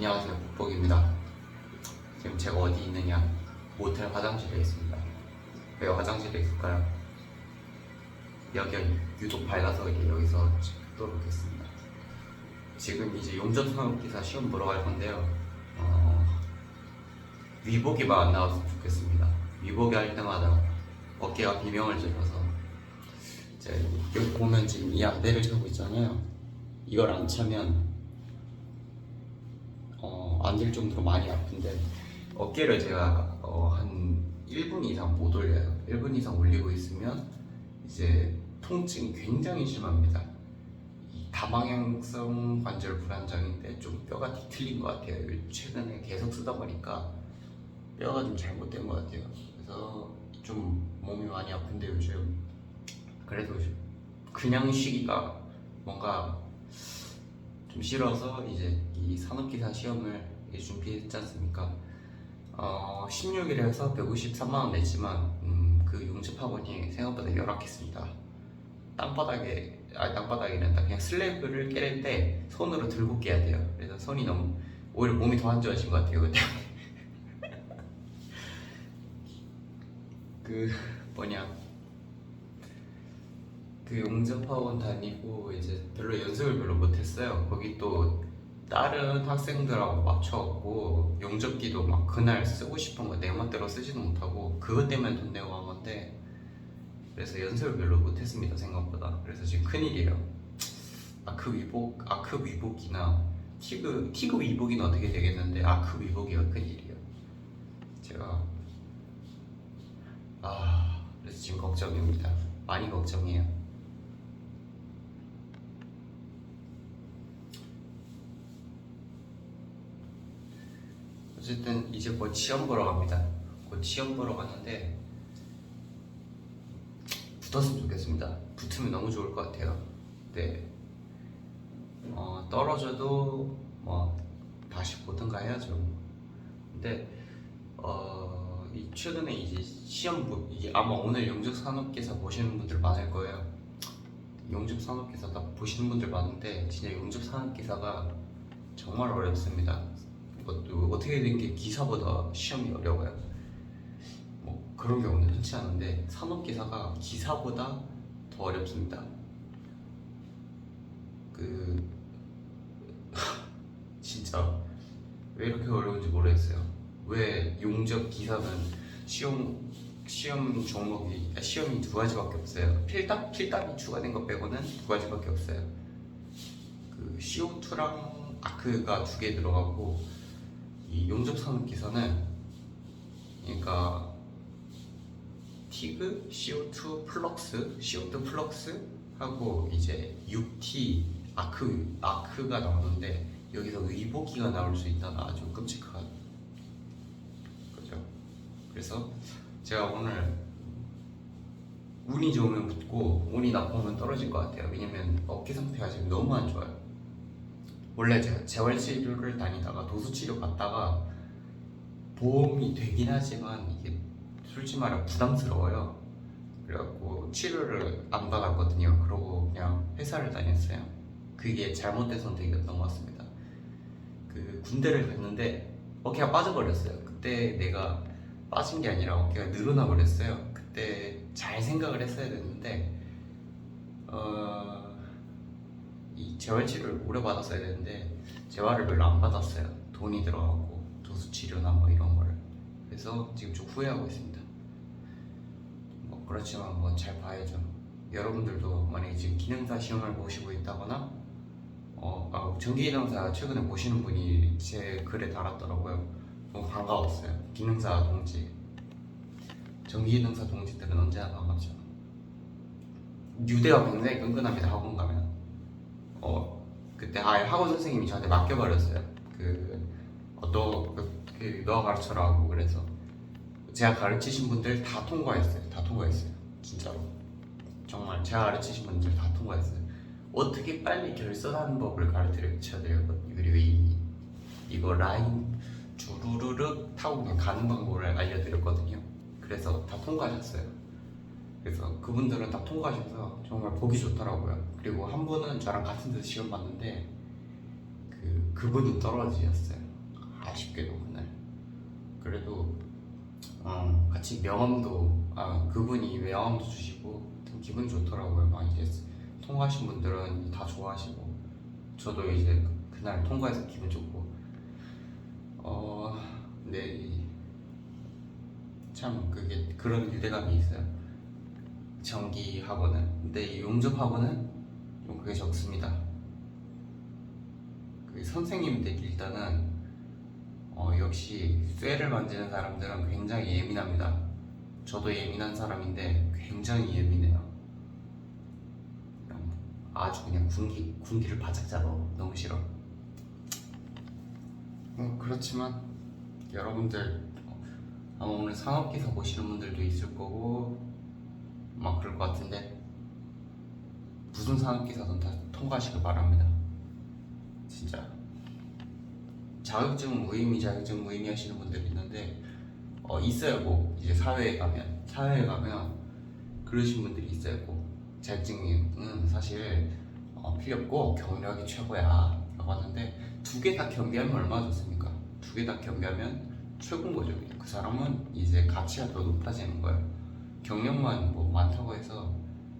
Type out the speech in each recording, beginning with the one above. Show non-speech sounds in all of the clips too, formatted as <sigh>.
안녕하세요. 북복입니다. 지금 제가 어디 있느냐? 모텔 화장실에 있습니다. 왜 화장실에 있을까요? 여기가 유독 밝아서 여기서 찍도록 하겠습니다. 지금 이제 용접산업기사 시험 보러 갈 건데요. 어, 위복이만 안 나왔으면 좋겠습니다. 위복이 할 때마다 어깨가 비명을 질러서 제가 여기 보면 지금 이 안대를 차고 있잖아요. 이걸 안 차면 어, 안될 정도로 많이 아픈데 어깨를 제가 어, 한 1분 이상 못 올려요. 1분 이상 올리고 있으면 이제 통증이 굉장히 심합니다. 이 다방향성 관절 불안정인데 좀 뼈가 뒤틀린 것 같아요. 최근에 계속 쓰다 보니까 뼈가 좀 잘못된 것 같아요. 그래서 좀 몸이 많이 아픈데 요즘 그래도 그냥 쉬기가 뭔가 좀 싫어서 이제 이 산업기사 시험을 준비했지 않습니까? 어, 16일에 해서 153만 원 냈지만 음, 그 용접 학원이 생각보다 열악했습니다. 땅바닥에 아 땅바닥에는 그냥 슬래브를 깨낼 때 손으로 들고 깨야 돼요. 그래서 손이 너무 오히려 몸이 더 안 좋아진 것 같아요 그때. <laughs> 그 뭐냐 그 용접학원 다니고 이제 별로 연습을 별로 못했어요. 거기 또 다른 학생들하고 맞춰갖고 용접기도 막 그날 쓰고 싶은 거 내 멋대로 쓰지도 못하고 그것 때문에 돈 내고 한 건데 그래서 연습을 별로 못했습니다 생각보다. 그래서 지금 큰일이에요. 아크 위복, 아크 위복이나 티그 티그 위복이는 어떻게 되겠는데 아크 위복이가 큰일이에요. 제가 아 그래서 지금 걱정입니다. 많이 걱정이에요. 어쨌든 이제 곧 시험 보러 갑니다. 곧 시험 보러 가는데 붙었으면 좋겠습니다. 붙으면 너무 좋을 것 같아요. 네. 어, 떨어져도 뭐 다시 보든가 해야죠. 근데 어, 이 최근에 이제 시험 보, 이게 아마 오늘 영접 산업기사 보시는 분들 많을 거예요. 영접 산업기사 다 보시는 분들 많은데 진짜 영접 산업기사가 정말 어렵습니다. 어떻게 된 게 기사보다 시험이 어려워요. 뭐 그런 경우는 흔치 않은데 산업 기사가 기사보다 더 어렵습니다. 그 <laughs> 진짜 왜 이렇게 어려운지 모르겠어요. 왜 용접 기사는 시험 시험 종목이 아, 시험이 두 가지밖에 없어요. 필답 필답이 추가된 것 빼고는 두 가지밖에 없어요. 그 CO2랑 아크가 두 개 들어가고 이 용접 산업 기사는 그러니까 티그, CO2 플럭스, CO2 플럭스 하고 이제 6T 아크 아크가 나오는데 여기서 의복기가 나올 수 있다는 아주 끔찍한 거죠. 그래서 제가 오늘 운이 좋으면 붙고 운이 나쁘면 떨어질 것 같아요. 왜냐면 어깨 상태가 지금 너무 안 좋아요. 원래 제가 재활치료를 다니다가 도수치료 받다가 보험이 되긴 하지만 이게 솔직히 말해 부담스러워요. 그래갖고 치료를 안 받았거든요. 그러고 그냥 회사를 다녔어요. 그게 잘못된 선택이었던 것 같습니다. 그 군대를 갔는데 어깨가 빠져버렸어요. 그때 내가 빠진 게 아니라 어깨가 늘어나 버렸어요. 그때 잘 생각을 했어야 됐는데 어... 이 재활 치료를 오래 받았어야 되는데 재활을 별로 안 받았어요. 돈이 들어가고 도수 치료나 뭐 이런 거를 그래서 지금 좀 후회하고 있습니다. 뭐 그렇지만 뭐 잘 봐야죠. 여러분들도 만약에 지금 기능사 시험을 보시고 있다거나 어, 아, 전기기능사 최근에 보시는 분이 제 글에 달았더라고요. 너무 반가웠어요. 기능사 동지. 전기기능사 동지들은 언제나 반갑죠. 유대가 굉장히 끈끈합니다. 학원 가면. 어 그때 아예 학원 선생님이 저한테 맡겨버렸어요. 그너 그, 그, 너 가르쳐라고 그래서 제가 가르치신 분들 다 통과했어요. 다 통과했어요. 진짜로 정말 제가 가르치신 분들 다 통과했어요. 어떻게 빨리 결선하는 법을 가르쳐 드렸거든요. 그리고 이 이거 라인 주르르륵 타고 가는 방법을 알려드렸거든요. 그래서 다 통과하셨어요. 그래서 그분들은 다 통과하셔서 정말 보기 좋더라고요. 그리고 한 분은 저랑 같은 데서 시험 봤는데 그 그분이 떨어지셨어요. 아쉽게도 그날 그래도 어, 같이 명함도 아 그분이 명함도 주시고 좀 기분 좋더라고요. 막 이제 통과하신 분들은 다 좋아하시고 저도 이제 그날 통과해서 기분 좋고 어 이- 참 그게 그런 유대감이 있어요. 정기하고는 근데 이 용접하고는 좀 그게 적습니다. 그 선생님들 일단은 어, 역시 쇠를 만지는 사람들은 굉장히 예민합니다. 저도 예민한 사람인데 굉장히 예민해요. 아주 그냥 군기 군기를 바짝 잡아 너무 싫어. 어, 그렇지만 여러분들 어, 아마 오늘 산업기사 보시는 분들도 있을 거고 막 그럴 것 같은데 무슨 산업기사든 다 통과하시길 바랍니다. 진짜. 자격증 무의미 자격증 무의미 하시는 분들이 있는데 어, 있어요 꼭. 이제 사회에 가면. 사회에 가면 그러신 분들이 있어요 꼭. 자격증은 사실 어, 필요 없고 경력이 최고야 라고 하는데 두 개 다 겸비하면 얼마나 좋습니까? 두 개 다 겸비하면 최고인 거죠 그 사람은 이제 가치가 더 높아지는 거예요 경력만 뭐 많다고 해서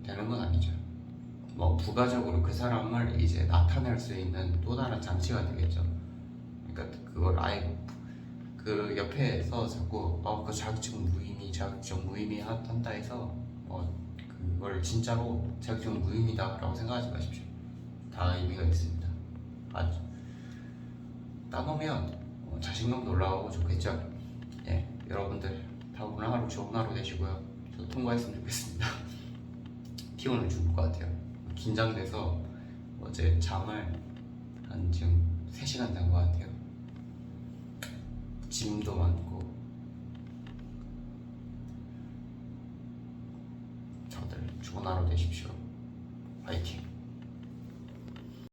되는 건 아니죠. 뭐 부가적으로 그 사람을 이제 나타낼 수 있는 또 다른 장치가 되겠죠. 그러니까 그걸 아예 그 옆에서 자꾸 어그 자격증 무의미 자격증 무의미 하- 한다 해서 어 그걸 진짜로 자격증 무의미다라고 생각하지 마십시오. 다 의미가 있습니다. 아주 따보면 어, 자신감도 올라가고 좋겠죠. 예 여러분들 다 오늘 하루 좋은 하루 되시고요 저도 통과했으면 좋겠습니다. <laughs> 피곤해 죽을 것 같아요. 긴장돼서 어제 잠을 한 지금 3시간 잔 것 같아요. 짐도 많고. 다들 좋은 하루 되십시오. 화이팅